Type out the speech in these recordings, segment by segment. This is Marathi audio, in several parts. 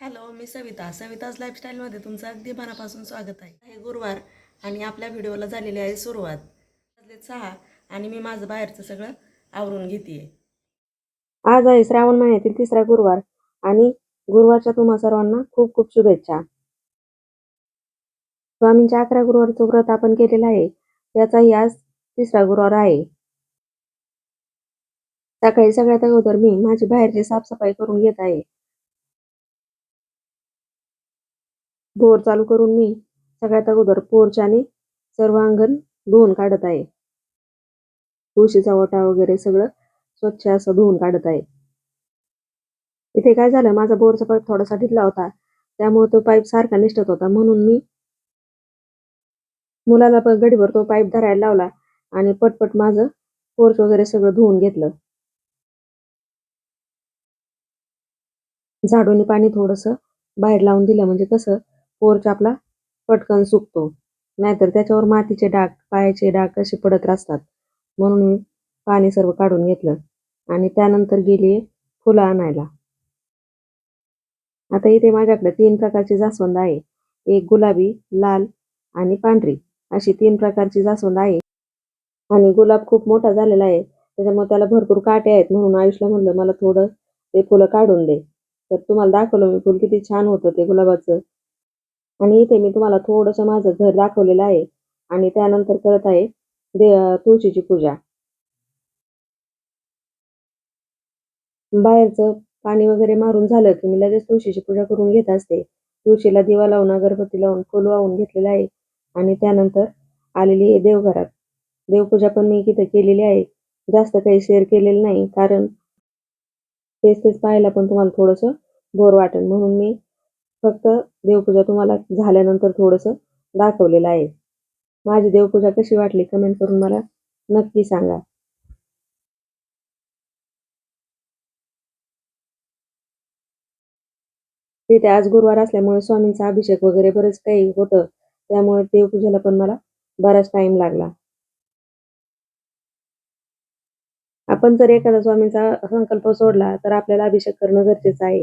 हॅलो मी सविता. सविताज लाईफस्टाईलमध्ये तुमचं अगदी मनापासून स्वागत आहे. हे गुरुवार आणि आपल्या व्हिडिओला झालेली आहे सुरुवात. सहा आणि मी माझं बाहेरचं सगळं आवरून घेते आज आहे श्रावण महिन्यातील तिसरा गुरुवार आणि गुरुवारच्या तुम्हा सर्वांना खूप खूप शुभेच्छा. स्वामींच्या अकरा गुरुवारचं व्रत आपण केलेलं आहे. त्याचाही आज तिसरा गुरुवार आहे. सकाळी सगळ्यात अगोदर मी माझी बाहेरची साफसफाई करून घेत आहे. बोर चालू करून मी सगळ्यात अगोदर पोर्च आणि धुवून काढत आहे. तुळशीचा ओटा वगैरे सगळं स्वच्छ असं धुवून काढत आहे. इथे काय झालं? माझा बोरचा पाईप थोडासा ढिला होता. त्यामुळे तो पाईप सारखा निष्ठत होता. म्हणून मी मुलाला पण गडीभर तो पाईप धरायला लावला आणि पटपट माझं पोर्च वगैरे सगळं धुवून घेतलं. झाडूने पाणी थोडंसं बाहेर लावून दिलं. म्हणजे कसं पोर्च आपला पटकन सुकतो. नाहीतर त्याच्यावर मातीचे डाग पायाचे डाग कसे पडत असतात. म्हणून मी पाणी सर्व काढून घेतलं आणि त्यानंतर गेली फुलं आणायला. आता इथे माझ्याकडे तीन प्रकारची जास्वंद आहे. एक गुलाबी लाल आणि पांढरी. अशी तीन प्रकारची जास्वंद आहे. आणि गुलाब खूप मोठा झालेला आहे. त्याच्यामुळे त्याला भरपूर काटे आहेत. म्हणून आयुषला म्हणलं मला थोडं ते फुलं काढून दे. तर तुम्हाला दाखवलं मी फुल किती छान होतं ते गुलाबाचं. आणि इथे मी तुम्हाला थोडंसं माझं घर दाखवलेलं आहे. आणि त्यानंतर करत आहे दे तुळशीची पूजा. बाहेरचं पाणी वगैरे मारून झालं की मी लगेच तुळशीची पूजा करून घेत असते. तुळशीला दिवा लावून अगरबत्ती लावून फुल वाहून घेतलेलं आहे. आणि त्यानंतर आलेली आहे देवघरात. देवपूजा पण मी तिथे केलेली आहे. जास्त काही शेअर केलेलं नाही कारण तेच तेच पाहायला पण तुम्हाला थोडंसं बोर वाटेल म्हणून मी फक्त देवपूजा तुम्हाला झाल्यानंतर थोडंसं दाखवलेलं आहे. माझी देवपूजा कशी वाटली कमेंट करून मला नक्की सांगा. तिथे आज गुरुवार असल्यामुळे स्वामींचा अभिषेक वगैरे बरेच काही होतं. त्यामुळे देवपूजेला पण मला बराच टाइम लागला. आपण जर एखादा स्वामींचा संकल्प सोडला तर आपल्याला अभिषेक करणं गरजेचं आहे.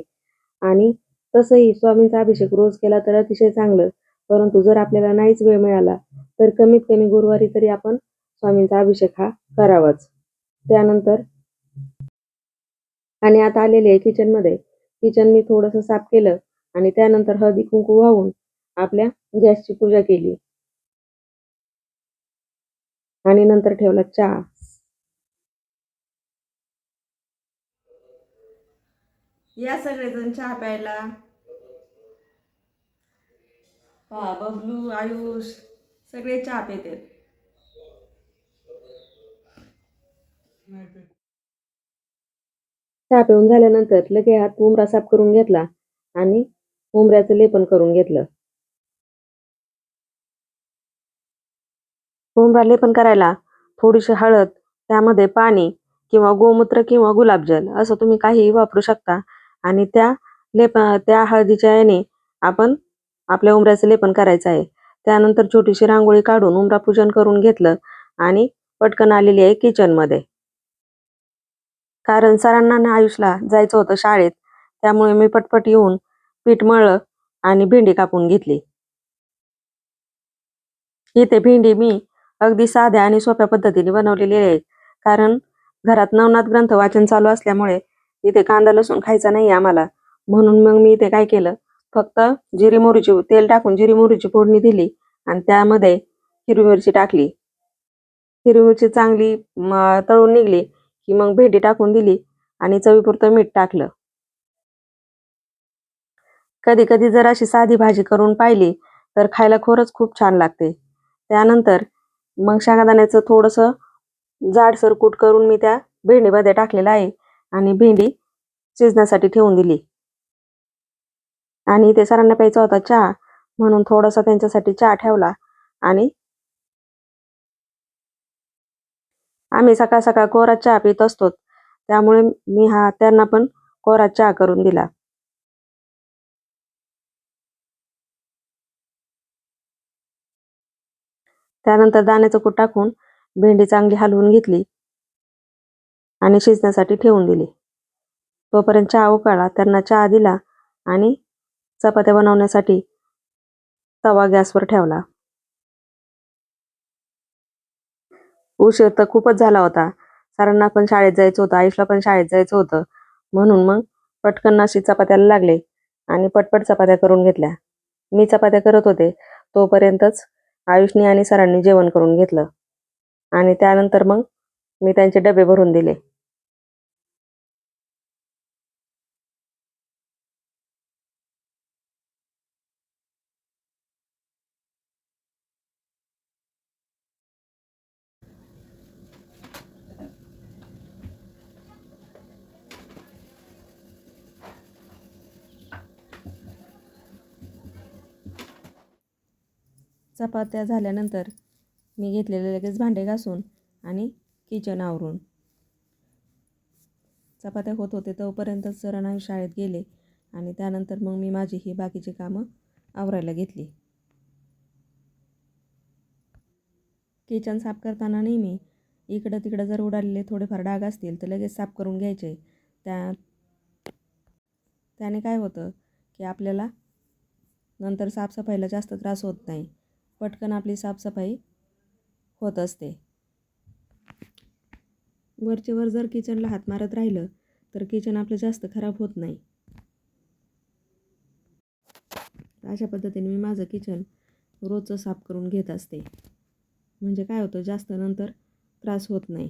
आणि तसंही स्वामींचा अभिषेक रोज केला तर अतिशय चांगलं. परंतु जर आपल्याला नाहीच वेळ मिळाला तर कमीत कमी गुरुवारी तरी आपण स्वामींचा अभिषेक हा करावाच. त्यानंतर आणि आता आलेले आहे किचनमध्ये. किचन मी थोडंसं साफ केलं आणि त्यानंतर हळदी कुंकू वाहून आपल्या गॅसची पूजा केली. आणि नंतर ठेवला चहा. या सगळेजण चहा प्यायला. हा बबलू आयुष सगळे चहा पितात. चहा पिऊन झाल्यानंतर लगे हात उमरा साफ करून घेतला आणि उमऱ्याचं लेपन करून घेतलं. उमरा लेपन करायला थोडीशी हळद त्यामध्ये पाणी किंवा गोमूत्र किंवा गुलाबजल असं तुम्ही काहीही वापरू शकता. आणि त्या लेप त्या हळदीच्या याने आपण आपल्या उमऱ्याचं लेपन करायचं आहे. त्यानंतर छोटीशी रांगोळी काढून उमरा पूजन करून घेतलं आणि पटकन आलेली आहे किचनमध्ये कारण सरांना आणि आयुषला जायचं होतं शाळेत त्यामुळे मी पटपट येऊन पीठ मळलं आणि भेंडी कापून घेतली. इथे भेंडी मी अगदी साध्या आणि सोप्या पद्धतीने बनवलेली आहे. कारण घरात नवनाथ ग्रंथ वाचन चालू असल्यामुळे इथे कांदा लसूण खायचा नाही आम्हाला. म्हणून मग मी इथे काय केलं फक्त जिरी मोहरीची तेल टाकून जिरी मोहरीची फोडणी दिली आणि त्यामध्ये हिरवी मिरची टाकली. हिरवी मिरची चांगली तळून निघली की मग भेंडी टाकून दिली आणि चवीपुरतं मीठ टाकलं. कधी कधी जर अशी साधी भाजी करून पाहिली तर खायला खरंच खूप छान लागते. त्यानंतर मग शेंगादाण्याचं थोडंसं जाडसर कूट करून मी त्या भेंडीमध्ये टाकलेलं आहे. आणि भेंडी शिजण्यासाठी ठेवून दिली. आणि ते सरांना प्यायचा होता चहा म्हणून थोडासा त्यांच्यासाठी चहा ठेवला. आणि आम्ही सकाळ सकाळ कोरा चहा पित असतो त्यामुळे मी हा त्यांना पण कोरा चहा करून दिला. त्यानंतर दाण्याचं कूट टाकून भेंडी चांगली हलवून घेतली. आणि शिजण्यासाठी ठेवून दिली. तोपर्यंत चहा उकाळा त्यांना चहा दिला आणि चपात्या बनवण्यासाठी तवा गॅसवर ठेवला. उशीर तर खूपच झाला होता. सरांना पण शाळेत जायचं होतं आयुषला पण शाळेत जायचं होतं. म्हणून मग पटकन अशी चपात्याला लागले आणि पटपट चपात्या करून घेतल्या. मी चपात्या करत होते. तोपर्यंतच आयुषनी आणि सरांनी जेवण करून घेतलं. आणि त्यानंतर मग मी त्यांचे डबे भरून दिले. चपात्या झाल्यानंतर मी घेतलेले लगेच भांडे घासून आणि किचन आवरून. चपात्या होत होते तोपर्यंतच सरांना शाळेत गेले आणि त्यानंतर मग मी माझी ही बाकीची कामं आवरायला घेतली. किचन साफ करताना नेहमी इकडं तिकडं जर उडालेले थोडेफार डाग असतील तर लगेच साफ करून घ्यायचे. त्या त्याने काय होतं की आपल्याला नंतर साफसफाईला जास्त त्रास होत नाही. पटकन आपली साफसफाई होत असते. वरचे वर जर किचनला हात मारत राहिलं तर किचन आपलं जास्त खराब होत नाही. अशा पद्धतीने मी माझं किचन रोजचं साफ करून घेत असते. म्हणजे काय होतं जास्त नंतर त्रास होत नाही.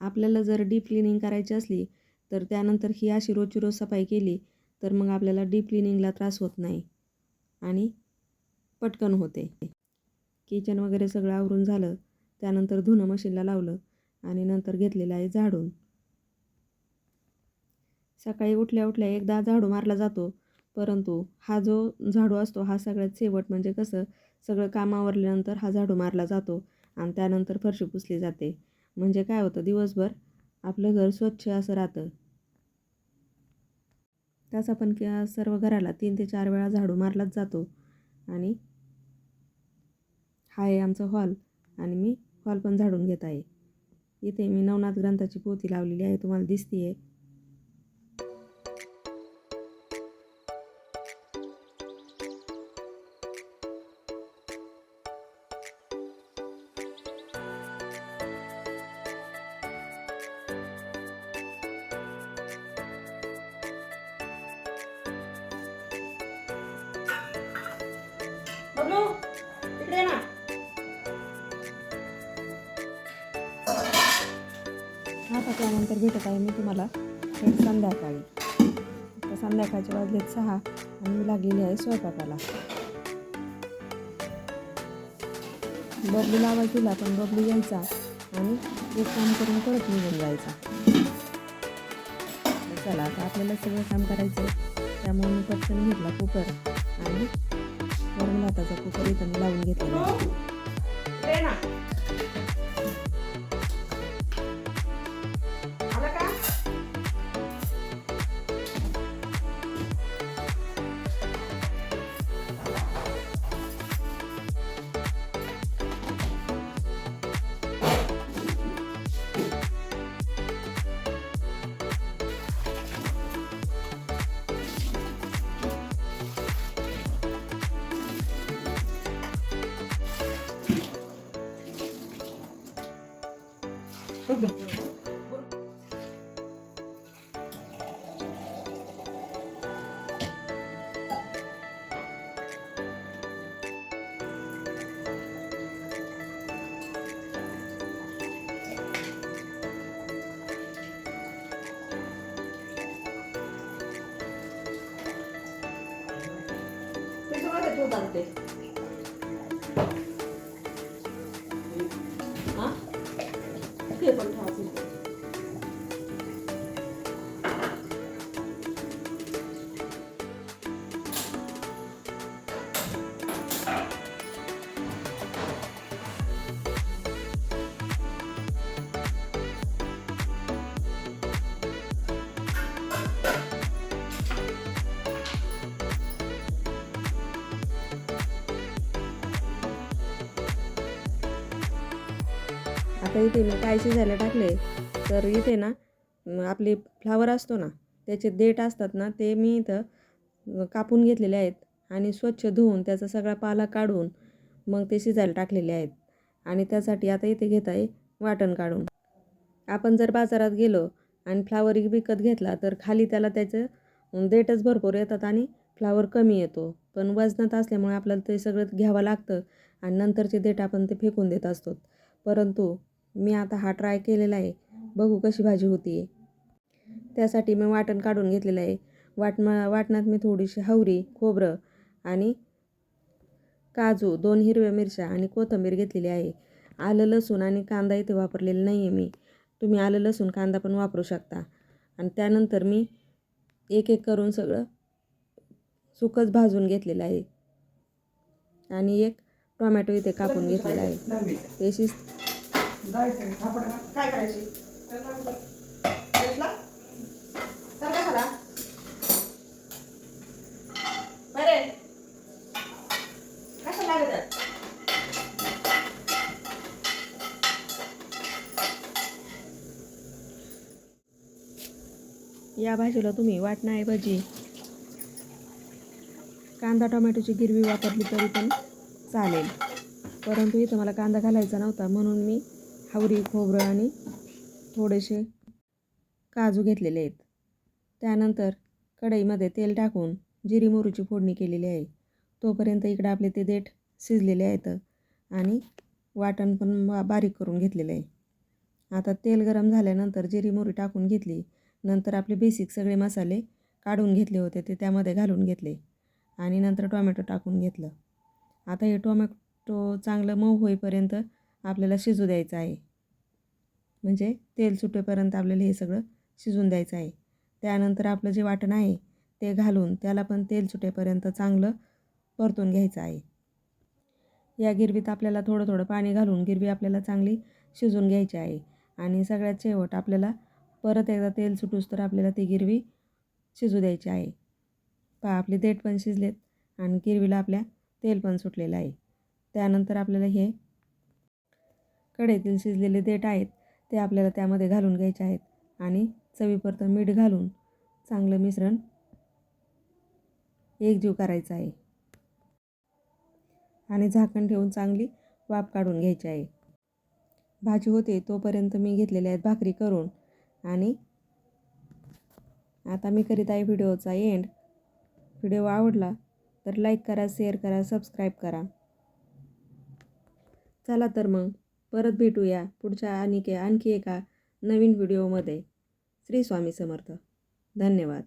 आपल्याला जर डीप क्लिनिंग करायची असली तर त्यानंतर ही अशी रोजची रोज सफाई केली तर मग आपल्याला डीप क्लिनिंगला त्रास होत नाही. आणि पटकन होते. किचन वगैरे सगळं आवरून झालं. त्यानंतर धुणं मशीनला लावलं आणि नंतर घेतलेलं आहे झाडून. सकाळी उठल्या उठल्या एकदा झाडू मारला जातो परंतु हा जो झाडू असतो हा सगळ्यात शेवट म्हणजे कसं सगळं काम आवरल्यानंतर हा झाडू मारला जातो आणि त्यानंतर फरशी पुसली जाते. म्हणजे काय होतं दिवसभर आपलं घर स्वच्छ असं राहतं. तसा पण की सर्व घराला तीन ते चार वेळा झाडू मारलाच जातो. आणि हा आहे आमचा हॉल आणि मी हॉल पण झाडून घेत आहे. इथे मी नवनाथ ग्रंथाची पोथी लावलेली आहे तुम्हाला दिसते आहे बबलू इकडे ये ना. भेटत आहे मी तुम्हाला. थेट संध्याकाळी. आता संध्याकाळचे वाजलेत सहा आणि मी लागलेली आहे स्वयंपाकाला. बबलू लावायचीला पण बबलू यायचा आणि एक काम करून परत निघून जायचा. चला आता आपल्याला सगळं काम करायचं आहे त्यामुळे मी पटकन घेतला कुकर आणि हाताचा कुकर इथं लावून घेतलेला ते आता इथे मी काय शिजायला टाकले तर इथे ना आपले फ्लावर असतो ना त्याचे देठ असतात ना ते मी इथं कापून घेतलेले आहेत. आणि स्वच्छ धुवून त्याचा सगळा पाला काढून मग ते शिजायला टाकलेले आहेत. आणि त्यासाठी आता इथे घेत आहे वाटण काढून. आपण जर बाजारात गेलो आणि फ्लावर विकत घेतला तर खाली त्याला त्याचं देठच भरपूर येतात आणि फ्लावर कमी येतो. पण वजनात असल्यामुळे आपल्याला ते सगळं घ्यावं लागतं आणि नंतरचे देठ आपण ते फेकून देत असतो. परंतु मी आता हा ट्राय केलेला आहे. बघू कशी भाजी होती त्यासाठी मी वाटण काढून घेतलेलं आहे. वाटणा वाटणात मी थोडीशी हवरी खोबरं आणि काजू दोन हिरव्या मिरच्या आणि कोथिंबीर घेतलेली आहे. आलं लसूण आणि कांदा इथे वापरलेला नाही आहे मी. तुम्ही आलं लसूण कांदा पण वापरू शकता. आणि त्यानंतर मी एक एक करून सगळं सुकच भाजून घेतलेलं आहे. आणि एक टोमॅटो इथे कापून घेतलेला आहे. ते शिज काय करायची? बरे. कसं लागत या भाजीला तुम्ही वाटण्याऐवजी कांदा टोमॅटोची गिरवी वापरली तरी पण चालेल. परंतु इथं मला कांदा घालायचा नव्हता म्हणून मी हावरी खोबरं आणि थोडेसे काजू घेतलेले आहेत. त्यानंतर कढईमध्ये तेल टाकून जिरी मोरूची फोडणी केलेली आहे. तोपर्यंत इकडं आपले ते देठ शिजलेले आहेत आणि वाटण पण बारीक करून घेतलेलं आहे. आता तेल गरम झाल्यानंतर जिरी मोरी टाकून घेतली. नंतर आपले बेसिक सगळे मसाले काढून घेतले होते ते त्यामध्ये घालून घेतले आणि नंतर टोमॅटो टाकून घेतलं. आता हे टोमॅटो चांगलं मऊ होईपर्यंत आपल्याला शिजू द्यायचं आहे. म्हणजे तेल सुटेपर्यंत आपल्याला हे सगळं शिजून द्यायचं आहे. त्यानंतर आपलं जे वाटण आहे ते घालून त्याला पण तेल सुटेपर्यंत चांगलं परतून घ्यायचं आहे. या गिरवीत आपल्याला थोडं थोडं पाणी घालून गिरवी आपल्याला चांगली शिजून घ्यायची आहे. आणि सगळ्यात शेवट आपल्याला परत एकदा तेल सुटूस तर आपल्याला ती गिरवी शिजू द्यायची आहे. पहा आपले देठ पण शिजलेत आणि गिरवीला आपल्या तेल पण सुटलेलं आहे. त्यानंतर आपल्याला हे कढईतील शिजलेले देठ आहेत ते आपल्याला त्यामध्ये घालून घ्यायचे आहेत. आणि चवीपुरतं मीठ घालून चांगलं मिश्रण एकजीव करायचं आहे. आणि झाकण ठेवून चांगली वाफ काढून घ्यायची आहे. भाजी होते तोपर्यंत मी घेतलेल्या आहेत भाकरी करून. आणि आता मी करीत आहे व्हिडिओचा एंड व्हिडिओ आवडला तर लाईक करा शेअर करा सबस्क्राईब करा. चला तर मग. परत भेटूया पुढच्या आणि आणखी एका नवीन व्हिडिओमध्ये. श्री स्वामी समर्थ. धन्यवाद.